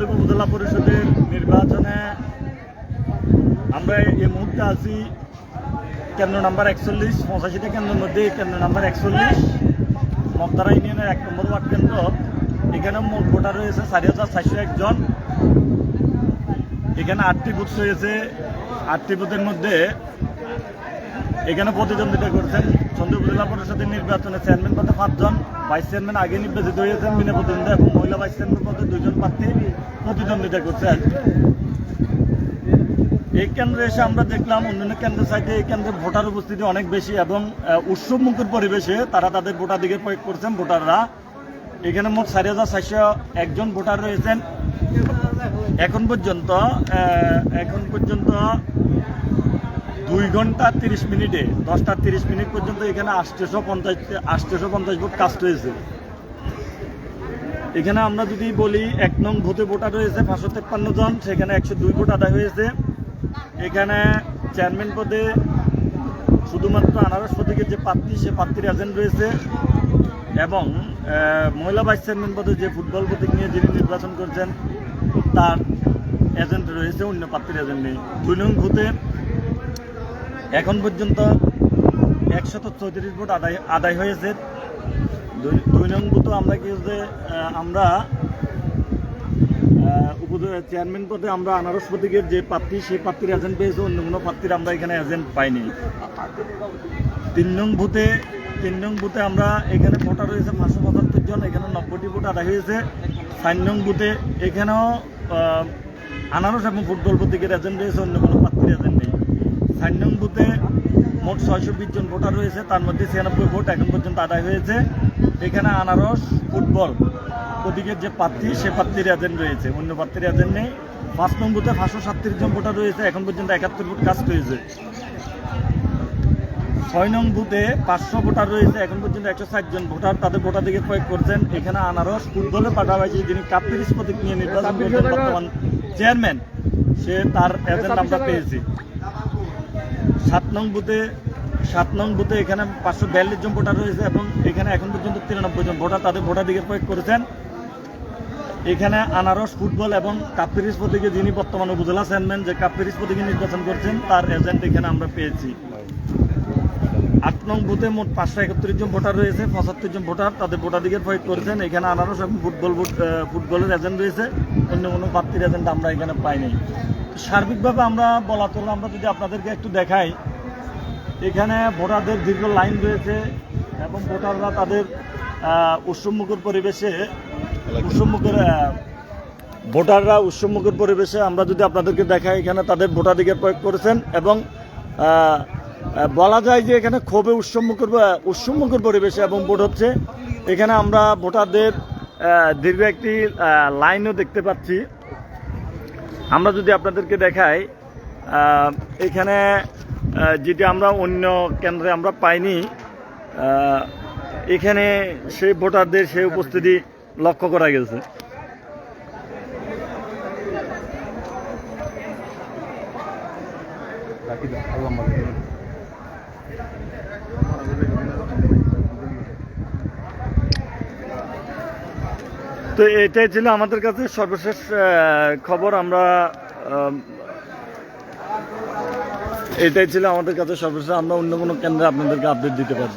সন্দ্বীপ উপজেলা পরিষদের নির্বাচনে আমরা এই মুহূর্তে আছি কেন্দ্র নাম্বার একচল্লিশ, পঁচাশিটা কেন্দ্রের মধ্যে কেন্দ্র নাম্বার একচল্লিশ। মগদারা ইউনিয়নের এক নম্বর ওয়ার্ড কেন্দ্র। এখানে মোট ভোটার রয়েছে চারি হাজার চারশো একজন। এখানে আটটি বুথ রয়েছে। আটটি বুথের মধ্যে এখানে প্রতিদ্বন্দ্বিতা করছেন চন্দ্রপুর জেলা পরিষদের নির্বাচনে চেয়ারম্যান পদে পাঁচজন, ভাইস চেয়ারম্যান আগে নির্বাচিত হয়েছেন, বিনা প্রতিদ্বন্দ্বিতা এবং মহিলা ভাইস চেয়ারম্যান পদে দুইজন প্রার্থী প্রতিদ্বন্দ্বিতা করছেন। এই কেন্দ্রে এসে আমরা দেখলাম অন্যান্য কেন্দ্রের সাইডে এই কেন্দ্রে ভোটার উপস্থিতি অনেক বেশি এবং উৎসবমুখর পরিবেশে তারা তাদের ভোটাধিকার প্রয়োগ করছেন ভোটাররা। এখানে মোট চারি হাজার চারশো একজন ভোটার রয়েছেন। এখন পর্যন্ত এখন পর্যন্ত দুই ঘণ্টা তিরিশ মিনিটে, দশটা তিরিশ মিনিট পর্যন্ত এখানে আটশোশো পঞ্চাশ আটশোশো পঞ্চাশ ভোট কাস্ট হয়েছে। এখানে আমরা যদি বলি, এক নং ভোটে ভোটার রয়েছে পাঁচশো তেপ্পান্ন জন, সেখানে একশো দুই ভোট আদায় হয়েছে। এখানে চেয়ারম্যান পদে শুধুমাত্র আনারস প্রতীকের যে প্রার্থী, সে প্রার্থীর এজেন্ট রয়েছে এবং মহিলা ভাইস চেয়ারম্যান পদে যে ফুটবল প্রতীক নিয়ে যিনি নির্বাচন করছেন, তার এজেন্ট রয়েছে, অন্য প্রার্থীর এজেন্ট নেই। দুই নং ভূতে এখন পর্যন্ত একশত চৌত্রিশ ভোট আদায় আদায় হয়েছে। দুই নং বুথে আমরা কি আহ, আমরা চেয়ারম্যান পদে আমরা আনারস প্রতীকের যে প্রার্থী সেই প্রার্থীর এজেন্ট পেয়েছে। অন্য কোনো প্রার্থীর আমরা এখানে এজেন্ট পাইনি। তিন নং বুথে তিন নং বুথে আমরা এখানে ভোটার রয়েছে পাঁচশো পঁচাত্তর জন। এখানে নব্বইটি ভোট আদায় হয়েছে। চার নং বুথে এখানেও আনারস এবং ফুটবল প্রতীকের এজেন্ট রয়েছে। অন্য কোনো প্রার্থীর এজেন্ট নেই। চার নং বুথে মোট ছয়শো বিশ জন ভোটার রয়েছে। তার মধ্যে ছিয়ানব্বই ভোট এখন পর্যন্ত আদায় হয়েছে। এখানে আনারস ফুটবল প্রতীকের যে প্রার্থী সে প্রার্থীর এজেন্ট রয়েছে। অন্য প্রার্থীর এজেন্ট নেই। পাঁচ নং বুথে পাঁচশো সাতত্রিশ জন ভোটার রয়েছে। এখন পর্যন্ত একাত্তর ভোট কাজ হয়েছে। ছয় নং বুথে পাঁচশো ভোটার রয়েছে। এখন পর্যন্ত একশো ষাট জন ভোটার তাদের ভোটাধিকার প্রয়োগ করছেন। এখানে আনারস ফুটবলের পাশাপাশি যিনি কাপ্তিরিস প্রতীক নিয়ে নির্বাচন করছেন বর্তমান চেয়ারম্যান সে তার এজেন্ট আমরা পেয়েছি। সাত নং বুথে, সাত নং বুথে এখানে পাঁচশো বিয়াল্লিশ জন ভোটার রয়েছে এবং এখানে এখন পর্যন্ত তিরানব্বই জন ভোটার তাদের ভোটাধিকার প্রয়োগ করেছেন। এখানে আনারস ফুটবল এবং কাপ্তিরিস প্রতীকে যিনি বর্তমান উপজেলা চেয়ারম্যান, যে কাপ্তিরিস প্রতীকে নির্বাচন করছেন, তার এজেন্ট এখানে আমরা পেয়েছি। আট নং বুথে মোট পাঁচশো একত্রিশ জন ভোটার রয়েছে, পঁচাত্তর জন ভোটার তাদের ভোটাধিকার প্রয়োগ করেছেন। এখানে আনারস এবং ফুটবল ফুটবলের এজেন্ট রয়েছে অন্য কোনো প্রার্থীর এজেন্ট আমরা এখানে পাইনি। সার্বিকভাবে আমরা বলা চলে, আমরা যদি আপনাদেরকে একটু দেখাই, এখানে ভোটারদের দীর্ঘ লাইন রয়েছে এবং ভোটাররা তাদের উৎসবমুখর পরিবেশে উৎসবমুখের ভোটাররা উৎসবমুখর পরিবেশে আমরা যদি আপনাদেরকে দেখাই, এখানে তাদের ভোটাধিকার প্রয়োগ করেছেন এবং বলা যায় যে এখানে ক্ষোভে উৎসবমুখর উৎসবমুখর পরিবেশে এবং ভোট হচ্ছে। এখানে আমরা ভোটারদের দীর্ঘ একটি লাইনও দেখতে পাচ্ছি। আমরা যদি আপনাদেরকে দেখাই এখানে যেটি আমরা অন্য কেন্দ্রে আমরা পাইনি এখানে সেই ভোটারদের সেই উপস্থিতি লক্ষ্য করা গেছে। তো এটাই ছিল আমাদের কাছে সর্বশেষ খবর। আমরা এটাই ছিল আমাদের কাছে সর্বশেষ। আমরা অন্য কোনো কেন্দ্রে আপনাদেরকে আপডেট দিতে পারব।